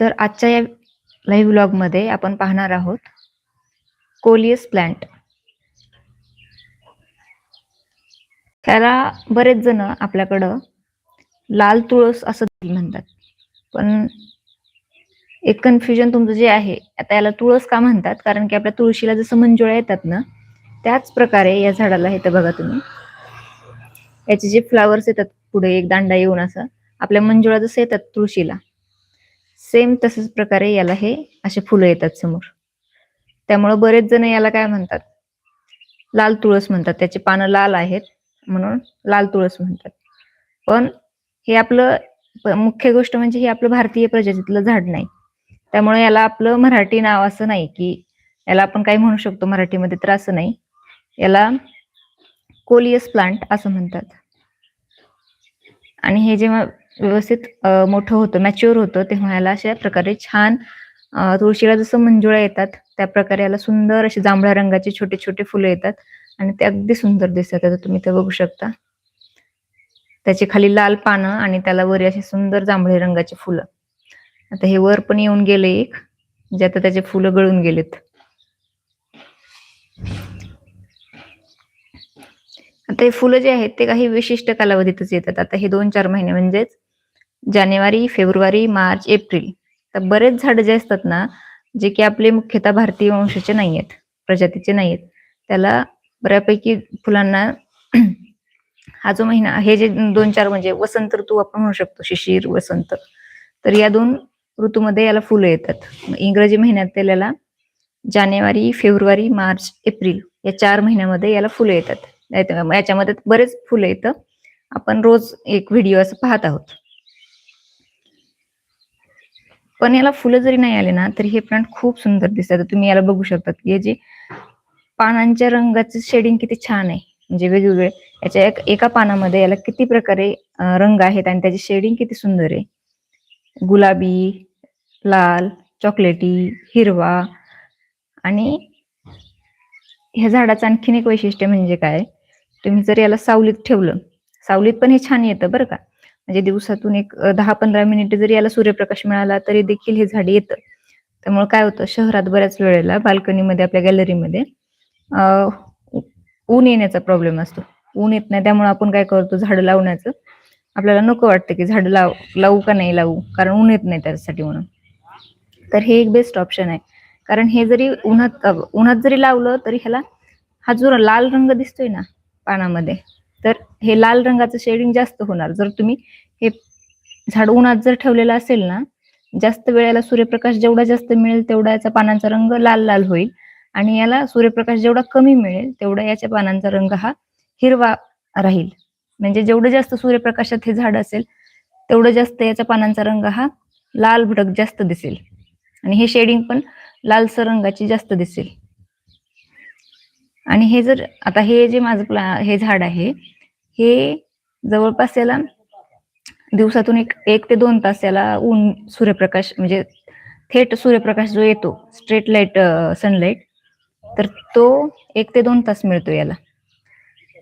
तर आजच्या या लाईव्ह व्लॉगमध्ये आपण पाहणार आहोत कोलियस प्लांट त्याला बरेच जण आपल्याकडं लाल तुळस असं म्हणतात. पण एक कन्फ्युजन तुमचं जे आहे आता याला तुळस का म्हणतात? कारण की आपल्या तुळशीला जसं मंजुळा येतात ना त्याच प्रकारे या झाडाला इथं बघा तुम्ही. याचे जे फ्लावर्स येतात पुढे एक दांडा येऊन असं आपल्या मंजुळा जसं येतात तुळशीला सेम तसंच प्रकारे याला हे असे फुलं येतात समोर. त्यामुळे बरेच जण याला काय म्हणतात? लाल तुळस म्हणतात. त्याची पानं लाल आहेत म्हणून लाल तुळस म्हणतात. पण हे आपलं मुख्य गोष्ट म्हणजे हे आपलं भारतीय प्रजातीतलं झाड नाही. त्यामुळे याला आपलं मराठी नाव असं नाही की याला आपण काय म्हणू शकतो मराठीमध्ये तर असं नाही. याला कोलियस प्लांट असं म्हणतात. आणि हे जेव्हा व्यवस्थित मोठं होतं मॅच्युअर होतं तेव्हा याला अशा प्रकारे छान तुळशीला जसं मंजुळा येतात त्या प्रकारे याला सुंदर असे जांभळ्या रंगाचे छोटे छोटे फुलं येतात आणि ते अगदी सुंदर दिसतात. आता तुम्ही ते बघू शकता. त्याची खाली लाल पानं आणि त्याला वर असे सुंदर जांभळे रंगाची फुलं. आता हे वर पण येऊन गेले एक जे आता त्याचे फुलं गळून गेलेत. आता हे फुलं जे आहेत ते काही विशिष्ट कालावधीतच येतात. आता हे दोन चार महिने म्हणजेच जानेवारी फेब्रुवारी मार्च एप्रिल. तर बरेच झाडं जे असतात ना जे की आपले मुख्यतः भारतीय वंशाचे नाही आहेत प्रजातीचे नाही आहेत त्याला बऱ्यापैकी फुलांना हा जो महिना हे जे दोन चार म्हणजे वसंत ऋतू आपण म्हणू शकतो शिशिर वसंत. तर या दोन ऋतूमध्ये याला फुलं येतात. इंग्रजी महिन्यात त्याला जानेवारी फेब्रुवारी मार्च एप्रिल या चार महिन्यामध्ये याला फुलं येतात. याच्यामध्ये बरेच फुलं येतं. आपण रोज एक व्हिडिओ असं पाहत आहोत. पण याला फुलं जरी नाही आले ना तरी हे प्लांट खूप सुंदर दिसतात. तुम्ही याला बघू शकता की हे जे पानांच्या रंगाचे शेडिंग किती छान आहे. म्हणजे वेगवेगळे याच्या एक- एका पानामध्ये याला किती प्रकारे रंग आहेत आणि त्याची शेडिंग किती सुंदर आहे. गुलाबी लाल चॉकलेटी हिरवा आणि ह्या झाडाचं आणखीन एक वैशिष्ट्य म्हणजे काय? तुम्ही जर याला सावलीत ठेवलं सावलीत पण हे छान येतं बरं का? म्हणजे दिवसातून एक दहा पंधरा मिनिटं जरी याला सूर्यप्रकाश मिळाला तरी देखील हे झाड येतं. त्यामुळे काय होतं शहरात बऱ्याच वेळेला बाल्कनीमध्ये आपल्या गॅलरीमध्ये ऊन येण्याचा प्रॉब्लेम असतो. ऊन येत नाही त्यामुळे आपण काय करतो झाडं लावण्याचं. आपल्याला नको वाटतं की झाडं लाव लावू का नाही लावू कारण ऊन येत नाही त्यासाठी म्हणून. तर हे एक बेस्ट ऑप्शन आहे. कारण हे जरी उन्हात उन्हात जरी लावलं तरी ह्याला हा जो लाल रंग दिसतोय ना पानामध्ये तर हे लाल रंगाचं शेडिंग जास्त होणार. जर तुम्ही हे झाड उन्हात जर ठेवलेलं असेल ना जास्त वेळेला सूर्यप्रकाश जेवढा जास्त मिळेल तेवढा याचा पानांचा रंग लाल लाल होईल. आणि याला सूर्यप्रकाश जेवढा कमी मिळेल तेवढा याच्या पानांचा रंग हा हिरवा राहील. म्हणजे जेवढं जास्त सूर्यप्रकाशात हे झाड असेल तेवढं जास्त याच्या पानांचा रंग हा लाल भडक जास्त दिसेल. आणि हे शेडिंग पण लालसर रंगाची जास्त दिसेल. आणि हे जर आता हे जे माझं प्ला हे झाड आहे हे जवळपास याला दिवसातून एक एक ते दोन तास याला ऊन सूर्यप्रकाश म्हणजे थेट सूर्यप्रकाश जो येतो स्ट्रेट लाइट सनलाईट तर तो एक ते दोन तास मिळतो याला.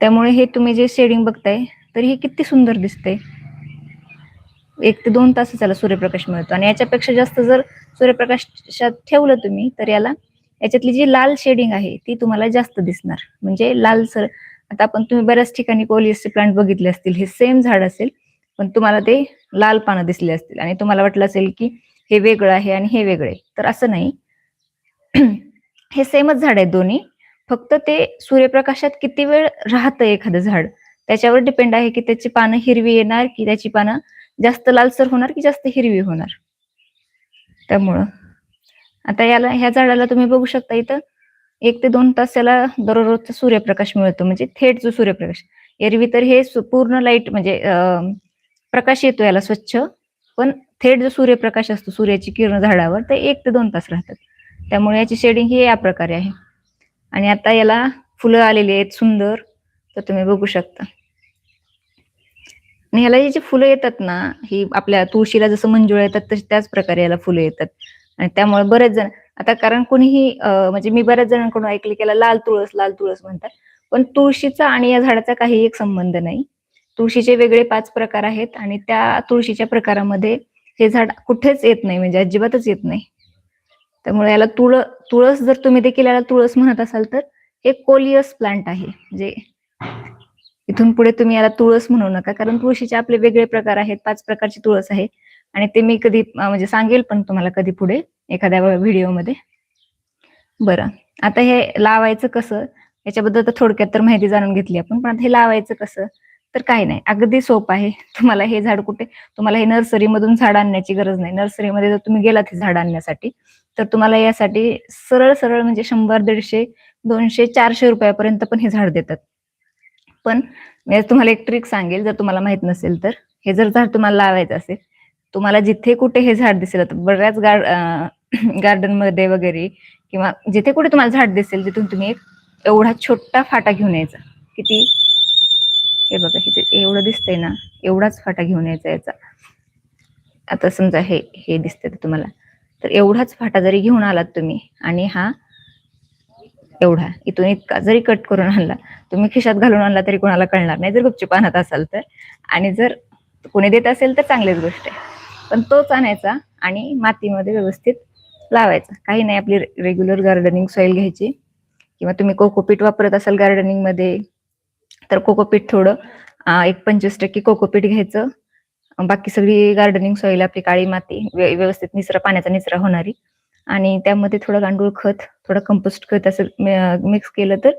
त्यामुळे हे तुम्ही जे शेडिंग बघताय तर हे किती सुंदर दिसते एक ते दोन तास याला सूर्यप्रकाश मिळतो. आणि याच्यापेक्षा जास्त जर सूर्यप्रकाशात ठेवलं तुम्ही तर याला याच्यातली जी लाल शेडिंग आहे ती तुम्हाला जास्त दिसणार. म्हणजे लालसर आता आपण तुम्ही बऱ्याच ठिकाणी कोलिएस्टर प्लांट बघितले असतील हे सेम झाड असेल पण तुम्हाला ते लाल पानं दिसले असतील. आणि तुम्हाला वाटलं असेल की हे वेगळं आहे आणि हे वेगळे तर असं नाही. हे सेमच झाड आहेत दोन्ही. फक्त ते सूर्यप्रकाशात किती वेळ राहतं एखादं झाड? त्याच्यावर डिपेंड आहे की त्याची पानं हिरवी येणार की त्याची पानं जास्त लालसर होणार की जास्त हिरवी होणार? त्यामुळं. आता याला ह्या झाडाला तुम्ही बघू शकता इथं एक ते दोन तास याला दररोजचा सूर्यप्रकाश मिळतो. म्हणजे थेट जो सूर्यप्रकाश. एरवी तर हे पूर्ण लाइट म्हणजे प्रकाश येतो याला स्वच्छ. पण थेट जो सूर्यप्रकाश असतो सूर्याची किरण झाडावर ते एक ते दोन तास राहतात. त्यामुळे याची शेडिंग ही या प्रकारे आहे. आणि आता याला फुलं आलेली आहेत सुंदर. तर तुम्ही बघू शकता. आणि ह्याला ही जी फुलं येतात ना ही आपल्या तुळशीला जसं मंजुळा येतात तसे त्याच प्रकारे याला फुलं येतात. आणि त्यामुळे बरेच जण आता कारण कोणीही म्हणजे मी बऱ्याच जणांकडून ऐकले की लाल तुळस लाल तुळस म्हणतात. पण तुळशीचा आणि या झाडाचा काही एक संबंध नाही. तुळशीचे वेगळे पाच प्रकार आहेत आणि त्या तुळशीच्या प्रकारामध्ये हे झाड कुठेच येत नाही म्हणजे अजिबातच येत नाही. त्यामुळे याला तुळ तुळस जर तुम्ही देखील याला तुळस म्हणत असाल तर हे कोलियस प्लांट आहे. म्हणजे इथून पुढे तुम्ही याला तुळस म्हणू नका कारण तुळशीचे आपले वेगळे प्रकार आहेत पाच प्रकारची तुळस आहे. आणि ते मी कधी म्हणजे सांगेल पण तुम्हाला कधी पुढे एखाद्या व्हिडिओमध्ये. बरं. आता हे लावायचं कसं? याच्याबद्दल तर थोडक्यात तर माहिती जाणून घेतली आपण पण आता हे लावायचं कसं? तर काही नाही. अगदी सोपं आहे. तुम्हाला हे झाड कुठे? तुम्हाला हे नर्सरीमधून झाड आणण्याची गरज नाही. नर्सरीमध्ये जर तुम्ही गेलात हे झाड आणण्यासाठी तर तुम्हाला यासाठी सरळ सरळ म्हणजे शंभर दीडशे दोनशे चारशे रुपयापर्यंत पण हे झाड देतात. पण तुम्हाला एक ट्रिक सांगेल जर तुम्हाला माहीत नसेल तर. हे जर झाड तुम्हाला लावायचं असेल तुम्हाला जिथे कुठे हे झाड दिसेल आता बऱ्याच गार्डन मध्ये वगैरे किंवा जिथे कुठे तुम्हाला झाड दिसेल तिथून तुम्ही एक एवढा छोटा फाटा घेऊन यायचा. किती? हे बघा इथे एवढं दिसतंय ना एवढाच फाटा घेऊन यायचा याचा. आता समजा हे हे दिसतंय तुम्हाला. तर एवढाच फाटा जरी घेऊन आलात तुम्ही आणि हा एवढा इथून इतका जरी कट करून आणला तुम्ही खिशात घालून आणला तरी कोणाला कळणार नाही. जर गुपचूप आणत असाल तर. आणि जर कोणी देत असेल तर चांगलीच गोष्ट आहे. पण तोच आणायचा आणि मातीमध्ये व्यवस्थित लावायचा. काही नाही आपली रेग्युलर गार्डनिंग सॉइल घ्यायची. किंवा तुम्ही कोकोपीट वापरत असाल गार्डनिंगमध्ये तर कोकोपीट थोडं एक पंचवीस टक्के कोकोपीट घ्यायचं. बाकी सगळी गार्डनिंग सॉइल आपली काळी माती व्यवस्थित निचरा पाण्याचा निचरा होणारी. आणि त्यामध्ये थोडं गांडूळ खत थोडं कंपोस्ट खत असं मिक्स केलं तर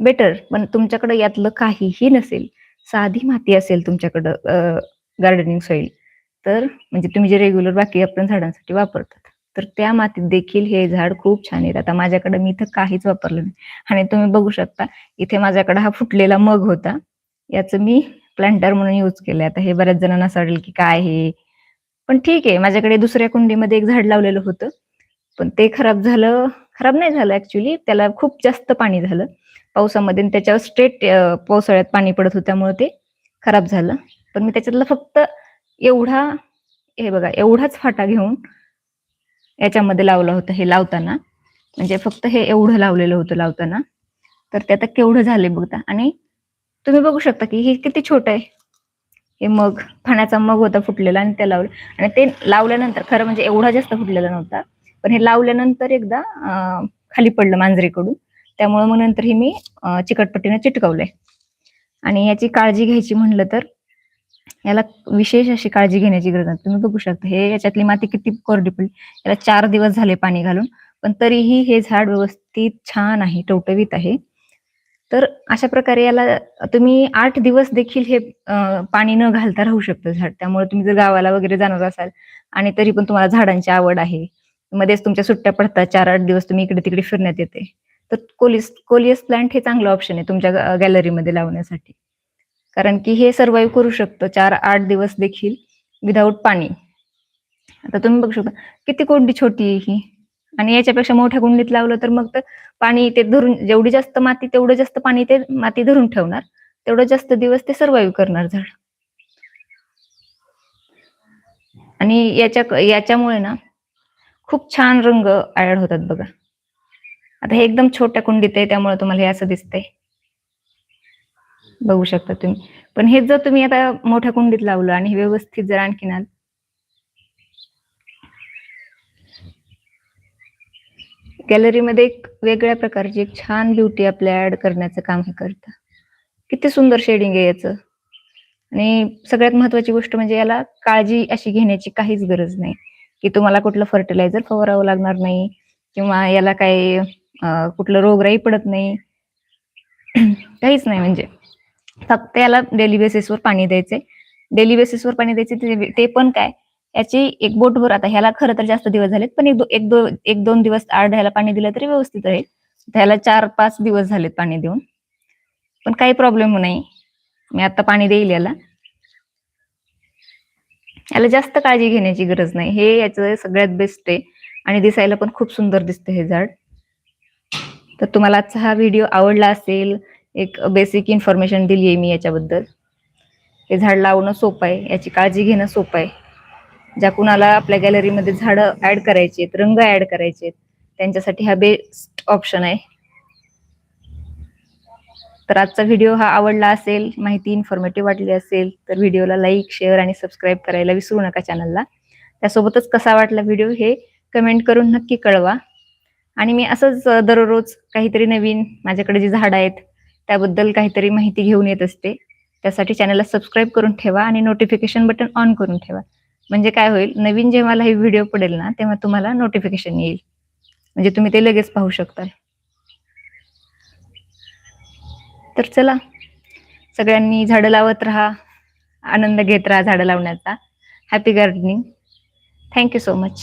बेटर पण तुमच्याकडे यातलं काहीही नसेल साधी माती असेल तुमच्याकडं गार्डनिंग सॉइल तर म्हणजे तुम्ही जे रेग्युलर बाकी आपण झाडांसाठी वापरतात तर त्या मातीत देखील हे झाड खूप छान येत आता माझ्याकडे मी इथं काहीच वापरलं नाही. आणि तुम्ही बघू शकता इथे माझ्याकडे हा फुटलेला मग होता. याचं मी प्लांटर म्हणून यूज केलं आता हे बऱ्याच जणांना असं वाटेल की काय हे पण ठीक आहे माझ्याकडे दुसऱ्या कुंडीमध्ये एक झाड लावलेलं होतं. पण ते खराब झालं खराब नाही झालं ऍक्च्युली त्याला खूप जास्त पाणी झालं. पावसामध्ये त्याच्यावर स्ट्रेट पावसाळ्यात पाणी पडत होत्यामुळे ते खराब झालं. पण मी त्याच्यातलं फक्त एवढा हे बघा एवढाच फाटा घेऊन याच्यामध्ये लावला होता हे लावताना. म्हणजे फक्त हे एवढं लावलेलं होतं लावताना. तर ते आता केवढं झाले बघता. आणि तुम्ही बघू शकता की हे किती छोटं आहे. हे मग फण्याचा मग होता फुटलेला आणि ते लावलं. आणि ते लावल्यानंतर खरं म्हणजे एवढा जास्त फुटलेला नव्हता. पण हे लावल्यानंतर एकदा खाली पडलं मांजरीकडून. त्यामुळे मग नंतर हे मी चिकटपट्टीनं चिकटपट्टीने चिटकवलंय. आणि याची काळजी घ्यायची म्हणलं तर याला विशेष अशी काळजी घेण्याची गरज नाही. तुम्ही बघू शकता हे याच्यातली माती किती कोरडी पडली. याला चार दिवस झाले पाणी घालून पण तरीही हे झाड व्यवस्थित छान आहे टवटवीत आहे. तर अशा प्रकारे याला तुम्ही आठ दिवस देखील हे पाणी न घालता राहू शकतं झाड. त्यामुळे तुम्ही जर गावाला वगैरे जाणार असाल आणि तरी पण तुम्हाला झाडांची आवड आहे मध्येच तुमच्या सुट्ट्या पडतात चार आठ दिवस तुम्ही इकडे तिकडे फिरण्यात येते. तर कोलिस कोलियस प्लांट हे चांगलं ऑप्शन आहे तुमच्या गॅलरीमध्ये लावण्यासाठी. कारण की हे सर्वाईव्ह करू शकतं. चार आठ दिवस देखील विदाऊट पाणी. आता तुम्ही बघू शकता किती कोंडी छोटी आहे ही. आणि याच्यापेक्षा मोठ्या कुंडीत लावलं तर मग तर पाणी ते धरून जेवढी जास्त माती तेवढं जास्त पाणी ते माती धरून ठेवणार. तेवढं जास्त दिवस ते सर्वाईव्ह करणार झाड. आणि याच्या याच्यामुळे ना खूप छान रंग ऍड होतात बघा. आता हे एकदम छोट्या कुंडीत आहे त्यामुळे तुम्हाला हे असं दिसतंय. बघू शकता तुम्ही. पण हे जर तुम्ही आता मोठ्या कुंडीत लावलं आणि व्यवस्थित जर आणखीन आत- गॅलरीमध्ये एक वेगळ्या प्रकारची एक छान ब्युटी आपल्या ऍड करण्याचं काम हे करतं. किती सुंदर शेडिंग आहे याचं. आणि सगळ्यात महत्वाची गोष्ट म्हणजे याला काळजी अशी घेण्याची काहीच गरज नाही. की तुम्हाला कुठलं फर्टिलायझर फवारावं लागणार नाही किंवा याला काही कुठलं रोगराई पडत नाही. काहीच नाही म्हणजे. फक्त याला डेली बेसिसवर पाणी द्यायचे डेली बेसिसवर पाणी द्यायचे ते- पण काय याची एक बोटभर आता ह्याला खरं तर जास्त दिवस झालेत पण एक दो, एक दो, एक दोन दिवस आड ह्याला पाणी दिलं तरी व्यवस्थित राहील. ह्याला चार पाच दिवस झालेत पाणी देऊन. पण काही प्रॉब्लेम नाही. मी आता पाणी देईल याला. याला जास्त काळजी घेण्याची गरज नाही. हे याचं सगळ्यात बेस्ट आहे. आणि दिसायला पण खूप सुंदर दिसतं हे झाड. तर तुम्हाला आजचा हा व्हिडिओ आवडला असेल एक बेसिक इन्फॉर्मेशन दिली आहे मी याच्याबद्दल. हे झाड लावणं सोपं आहे याची काळजी घेणं सोपं आहे. ज्या कुणाला आपल्या गॅलरीमध्ये झाडं ऍड करायची आहेत रंग ऍड करायचे आहेत त्यांच्यासाठी हा बेस्ट ऑप्शन आहे. तर आजचा व्हिडिओ हा आवडला असेल माहिती इन्फॉर्मेटिव्ह वाटली असेल तर व्हिडिओला लाईक शेअर आणि सबस्क्राईब करायला विसरू नका चॅनलला त्यासोबतच कसा वाटला व्हिडिओ हे कमेंट करून नक्की कळवा. आणि मी असंच दररोज काहीतरी नवीन माझ्याकडे जी झाडं आहेत त्याबद्दल काहीतरी माहिती घेऊन येत असते. त्यासाठी चॅनलला सबस्क्राईब करून ठेवा आणि नोटिफिकेशन बटन ऑन करून ठेवा. म्हणजे काय होईल नवीन जेव्हा मला हे व्हिडिओ पडेल ना तेव्हा तुम्हाला नोटिफिकेशन येईल. म्हणजे तुम्ही ते लगेच पाहू शकता. तर चला सगळ्यांनी झाडं लावत राहा. आनंद घेत राहा झाडं लावण्याचा. Happy gardening thank you so much